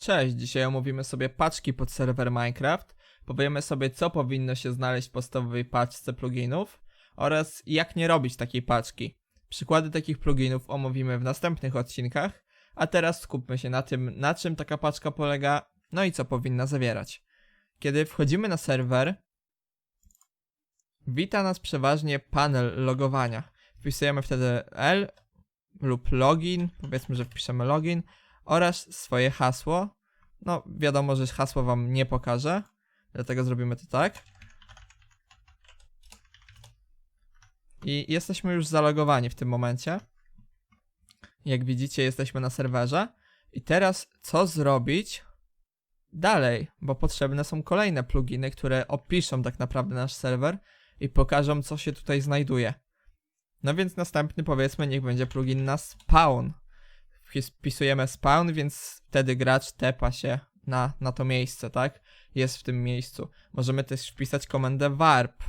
Cześć, dzisiaj omówimy sobie paczki pod serwer Minecraft, powiemy sobie co powinno się znaleźć w podstawowej paczce pluginów oraz jak nie robić takiej paczki. Przykłady takich pluginów omówimy w następnych odcinkach, a teraz skupmy się na tym, na czym taka paczka polega, no i co powinna zawierać. Kiedy wchodzimy na serwer, wita nas przeważnie panel logowania. Wpisujemy wtedy L lub login, powiedzmy, że wpiszemy login oraz swoje hasło. No, wiadomo, że hasło wam nie pokażę, dlatego zrobimy to tak. I jesteśmy już zalogowani w tym momencie. Jak widzicie, jesteśmy na serwerze. I teraz co zrobić dalej? Bo potrzebne są kolejne pluginy, które opiszą tak naprawdę nasz serwer i pokażą, co się tutaj znajduje. No więc następny, powiedzmy, niech będzie plugin na spawn wpisujemy spawn, więc wtedy gracz tepa się na, na to miejsce, tak? Jest w tym miejscu. Możemy też wpisać komendę warp.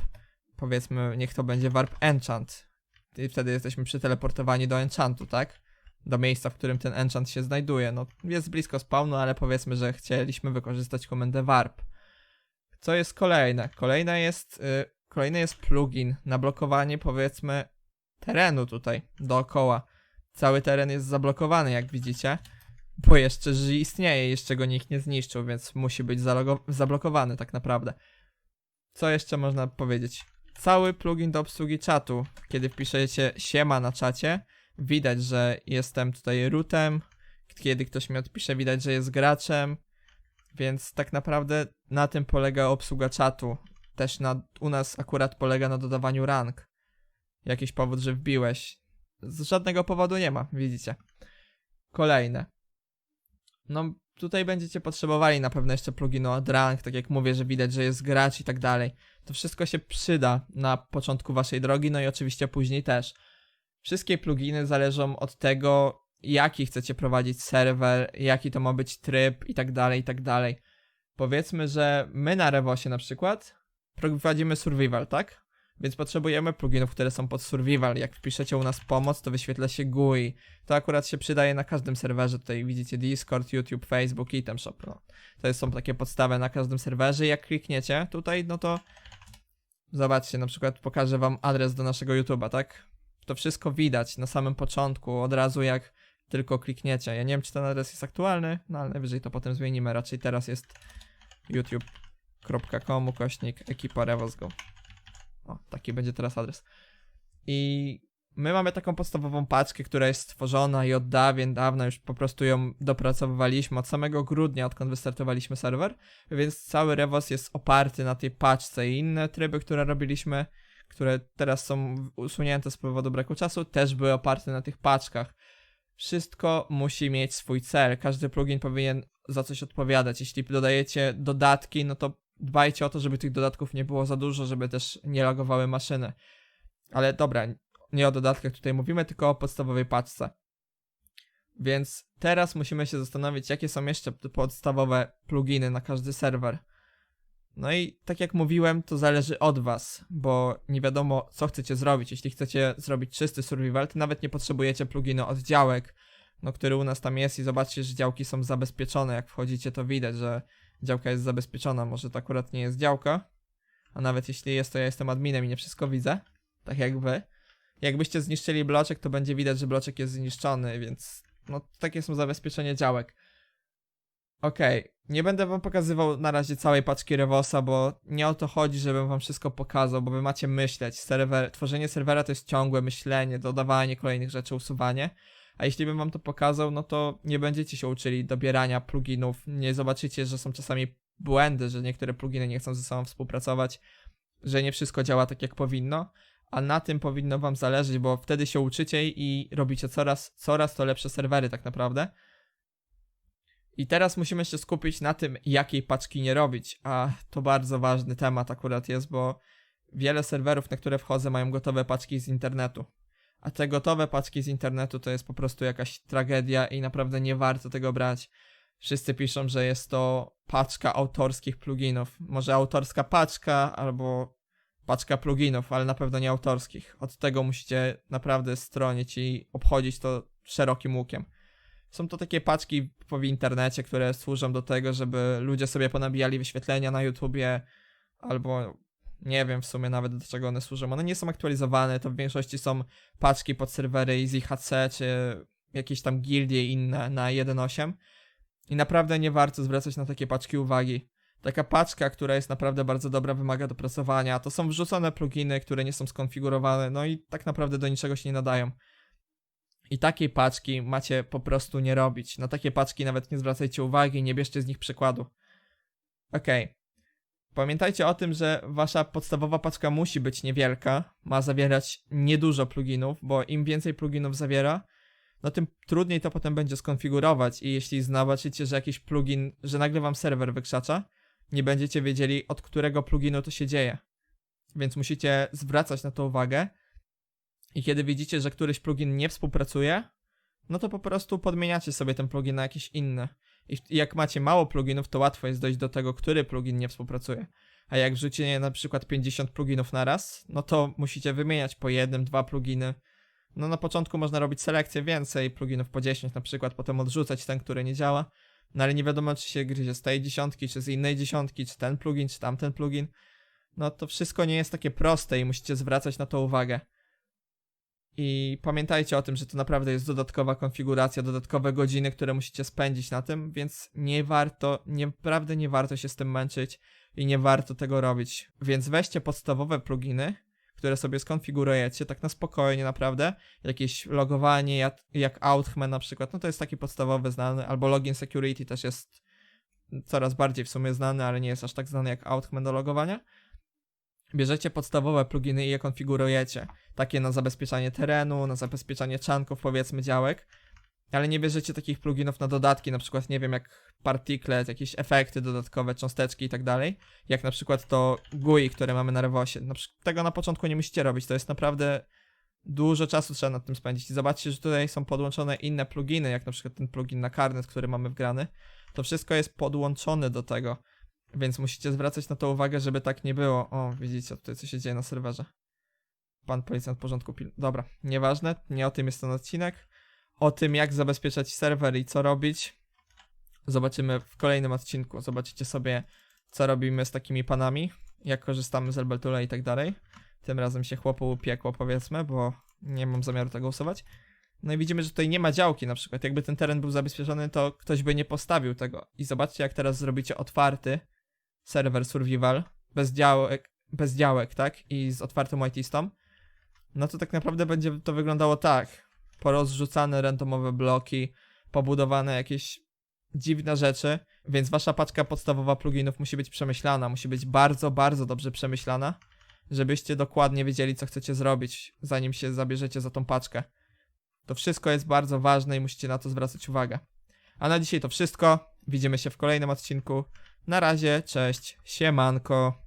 Powiedzmy, niech to będzie warp enchant. I wtedy jesteśmy przeteleportowani do enchantu, tak? Do miejsca, w którym ten enchant się znajduje. No, jest blisko spawnu, ale powiedzmy, że chcieliśmy wykorzystać komendę warp. Co jest kolejne? Kolejne jest, y, kolejny jest plugin na blokowanie, powiedzmy, terenu tutaj dookoła. Cały teren jest zablokowany, jak widzicie. Bo jeszcze że istnieje, jeszcze go nikt nie zniszczył, więc musi być zablokowany tak naprawdę. Co jeszcze można powiedzieć? Cały plugin do obsługi czatu. Kiedy wpiszecie siema na czacie, widać, że jestem tutaj rootem. Kiedy ktoś mi odpisze, widać, że jest graczem. Więc tak naprawdę na tym polega obsługa czatu. Też na, u nas akurat polega na dodawaniu rank. Jakiś powód, że wbiłeś, z żadnego powodu nie ma, widzicie. Kolejne. No, tutaj będziecie potrzebowali na pewno jeszcze pluginu od rank, tak jak mówię, że widać, że jest gracz i tak dalej. To wszystko się przyda na początku waszej drogi, no i oczywiście później też. Wszystkie pluginy zależą od tego, jaki chcecie prowadzić serwer, jaki to ma być tryb i tak dalej, i tak dalej. Powiedzmy, że my na Rewosie na przykład prowadzimy survival, tak? Więc potrzebujemy pluginów, które są pod survival. Jak wpiszecie u nas pomoc, to wyświetla się GUI. To akurat się przydaje na każdym serwerze. Tutaj widzicie Discord, YouTube, Facebook, Item Shop. No. To są takie podstawy na każdym serwerze. Jak klikniecie tutaj, no to zobaczcie, na przykład pokażę wam adres do naszego YouTube'a, tak? To wszystko widać na samym początku, od razu jak tylko klikniecie. Ja nie wiem, czy ten adres jest aktualny, no ale najwyżej to potem zmienimy. Raczej teraz jest youtube.com ukośnik ekipa Revosgo. O, taki będzie teraz adres. I my mamy taką podstawową paczkę, która jest stworzona i od dawien dawna już po prostu ją dopracowywaliśmy od samego grudnia, odkąd wystartowaliśmy serwer, więc cały Revos jest oparty na tej paczce i inne tryby, które robiliśmy, które teraz są usunięte z powodu braku czasu, też były oparte na tych paczkach. Wszystko musi mieć swój cel, każdy plugin powinien za coś odpowiadać. Jeśli dodajecie dodatki, no to dbajcie o to, żeby tych dodatków nie było za dużo, żeby też nie lagowały maszyny. Ale dobra, nie o dodatkach tutaj mówimy, tylko o podstawowej paczce. Więc teraz musimy się zastanowić, jakie są jeszcze podstawowe pluginy na każdy serwer. No i tak jak mówiłem, to zależy od was, bo nie wiadomo, co chcecie zrobić. Jeśli chcecie zrobić czysty survival, to nawet nie potrzebujecie pluginu od działek, no który u nas tam jest i zobaczcie, że działki są zabezpieczone. Jak wchodzicie, to widać, że działka jest zabezpieczona. Może to akurat nie jest działka, a nawet jeśli jest, to ja jestem adminem i nie wszystko widzę, tak jak wy. Jakbyście zniszczyli bloczek, to będzie widać, że bloczek jest zniszczony, więc no takie są zabezpieczenie działek. Okej, nie będę wam pokazywał na razie całej paczki Revosa, bo nie o to chodzi, żebym wam wszystko pokazał, bo wy macie myśleć. Serwer, tworzenie serwera to jest ciągłe myślenie, dodawanie kolejnych rzeczy, usuwanie. A jeśli bym wam to pokazał, no to nie będziecie się uczyli dobierania pluginów, nie zobaczycie, że są czasami błędy, że niektóre pluginy nie chcą ze sobą współpracować, że nie wszystko działa tak jak powinno, a na tym powinno wam zależeć, bo wtedy się uczycie i robicie coraz, coraz to lepsze serwery tak naprawdę. I teraz musimy się skupić na tym, jakiej paczki nie robić, a to bardzo ważny temat akurat jest, bo wiele serwerów, na które wchodzę, mają gotowe paczki z internetu. A te gotowe paczki z internetu to jest po prostu jakaś tragedia i naprawdę nie warto tego brać. Wszyscy piszą, że jest to paczka autorskich pluginów. Może autorska paczka albo paczka pluginów, ale na pewno nie autorskich. Od tego musicie naprawdę stronić i obchodzić to szerokim łukiem. Są to takie paczki w internecie, które służą do tego, żeby ludzie sobie ponabijali wyświetlenia na YouTubie, albo nie wiem w sumie nawet do czego one służą. One nie są aktualizowane, to w większości są paczki pod serwery EasyHC, czy jakieś tam gildie inne na 1.8. I naprawdę nie warto zwracać na takie paczki uwagi. Taka paczka, która jest naprawdę bardzo dobra, wymaga dopracowania. To są wrzucone pluginy, które nie są skonfigurowane, no i tak naprawdę do niczego się nie nadają. I takiej paczki macie po prostu nie robić. Na takie paczki nawet nie zwracajcie uwagi, nie bierzcie z nich przykładu. Okej. Pamiętajcie o tym, że wasza podstawowa paczka musi być niewielka, ma zawierać niedużo pluginów, bo im więcej pluginów zawiera, no tym trudniej to potem będzie skonfigurować i jeśli zobaczycie, że jakiś plugin, że nagle wam serwer wykrzacza, nie będziecie wiedzieli od którego pluginu to się dzieje. Więc musicie zwracać na to uwagę i kiedy widzicie, że któryś plugin nie współpracuje, no to po prostu podmieniacie sobie ten plugin na jakiś inny. I jak macie mało pluginów, to łatwo jest dojść do tego, który plugin nie współpracuje. A jak wrzucicie na przykład 50 pluginów na raz, no to musicie wymieniać po jednym, dwa pluginy. No na początku można robić selekcję więcej, pluginów po 10 na przykład, potem odrzucać ten, który nie działa. No ale nie wiadomo, czy się gryzie z tej dziesiątki, czy z innej dziesiątki, czy ten plugin, czy tamten plugin. No to wszystko nie jest takie proste i musicie zwracać na to uwagę. I pamiętajcie o tym, że to naprawdę jest dodatkowa konfiguracja, dodatkowe godziny, które musicie spędzić na tym, więc nie warto, naprawdę nie warto się z tym męczyć i nie warto tego robić. Więc weźcie podstawowe pluginy, które sobie skonfigurujecie tak na spokojnie naprawdę. Jakieś logowanie jak, jak na przykład, no to jest taki podstawowy znany, albo Login Security też jest coraz bardziej w sumie znany, ale nie jest aż tak znany jak Outhman do logowania. Bierzecie podstawowe pluginy i je konfigurujecie. Takie na zabezpieczanie terenu, na zabezpieczanie czanków, powiedzmy działek. Ale nie bierzecie takich pluginów na dodatki, na przykład nie wiem jak partiklet, jakieś efekty dodatkowe, cząsteczki i tak dalej. Jak na przykład to GUI, które mamy na Rewosie. Na tego na początku nie musicie robić, to jest naprawdę dużo czasu trzeba nad tym spędzić. I zobaczcie, że tutaj są podłączone inne pluginy, jak na przykład ten plugin na karnet, który mamy wgrany. To wszystko jest podłączone do tego. Więc musicie zwracać na to uwagę, żeby tak nie było. O, widzicie tutaj co się dzieje na serwerze. Pan policjant porządku pil... Dobra, nieważne, nie o tym jest ten odcinek. O tym, jak zabezpieczać serwer i co robić, zobaczymy w kolejnym odcinku. Zobaczycie sobie, co robimy z takimi panami, jak korzystamy z Elbeltula i tak dalej. Tym razem się chłopu upiekło, powiedzmy, bo nie mam zamiaru tego usuwać. No i widzimy, że tutaj nie ma działki na przykład. Jakby ten teren był zabezpieczony, to ktoś by nie postawił tego. I zobaczcie, jak teraz zrobicie otwarty serwer survival, bez działek, bez działek, tak? I z otwartym whitelistą. No to tak naprawdę będzie to wyglądało tak. Porozrzucane randomowe bloki, pobudowane jakieś dziwne rzeczy, więc wasza paczka podstawowa pluginów musi być przemyślana, musi być bardzo, bardzo dobrze przemyślana, żebyście dokładnie wiedzieli, co chcecie zrobić, zanim się zabierzecie za tą paczkę. To wszystko jest bardzo ważne i musicie na to zwracać uwagę. A na dzisiaj to wszystko. Widzimy się w kolejnym odcinku. Na razie, cześć, siemanko.